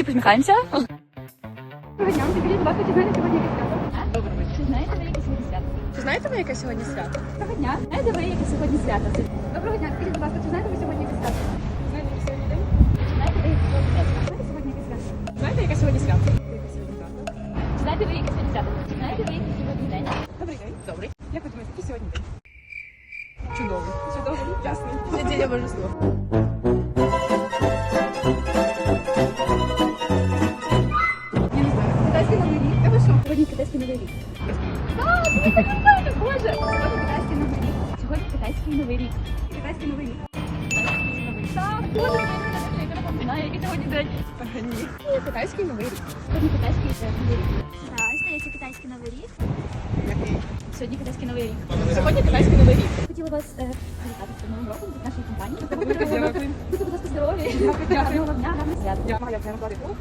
всі посміхаємося. Доброго дня, скажіть, будь ласка, чи знаєте сьогодні яке свято? Доброго Чи знаєте ви, яке сьогодні свято? Чи знаєте ви, яке сьогодні свято? Доброго дня. Знаєте ви, яке сьогодні свято? Доброго дня, скажіть, будь ласка, чи знаєте ви сьогодні яке свято? Знаєте ви сьогодні день? Чи знаєте ви, яке сьогодні свято? Знаєте сьогодні яке свято? Знаєте, яке сьогодні свято? Яке сьогодні свято? Чи знаєте ви, яке сьогодні свято? Чи знаєте ви, який сьогодні день? Добрий день. Добрий. Як ви думаєте, який сьогодні день? Чудовий. Чудовий, ясний. Неділя божество. Сьогодні китайський новий рік. Боже. Сьогодні китайський новий рік. Сьогодні китайський новий рік. Китайський новий рік. Сьогодні. Китайський новий рік. Сьогодні китайський е, новий рік. Хотіла вас е, привітати з новим роком від нашої компанії. Будьте, будь ласка, здорові. Дякую. Я маю як наклади клуб.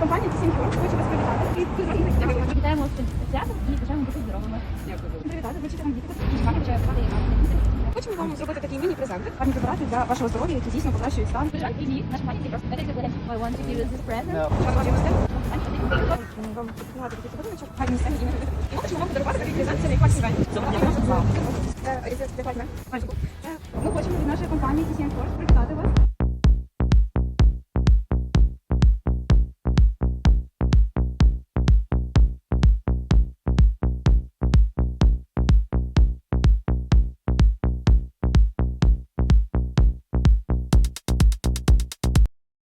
Компанія Тісінь Форс хоче вас привітати. І тут. Вітаємо з цим святом і бажаємо бути здоровими. Дякую. Привітати, вручити вам дітки. І вам бажаю спати і мати. Хочемо вам зробити такий міні-презент. Гарні препарати для вашого здоров'я, які дійсно покращують стан. Бажаю і ні, наша пані просто. I want to give you this present. Що ваші гості? Пані, тобі Вам пропонувати такий подарунок, гарні сцені і ми І хочемо вам подарувати такий презент, це найкращий івент. Е, і для Фатьми. Е, Ми хочемо від нашої компанії Тісінь Форс привітати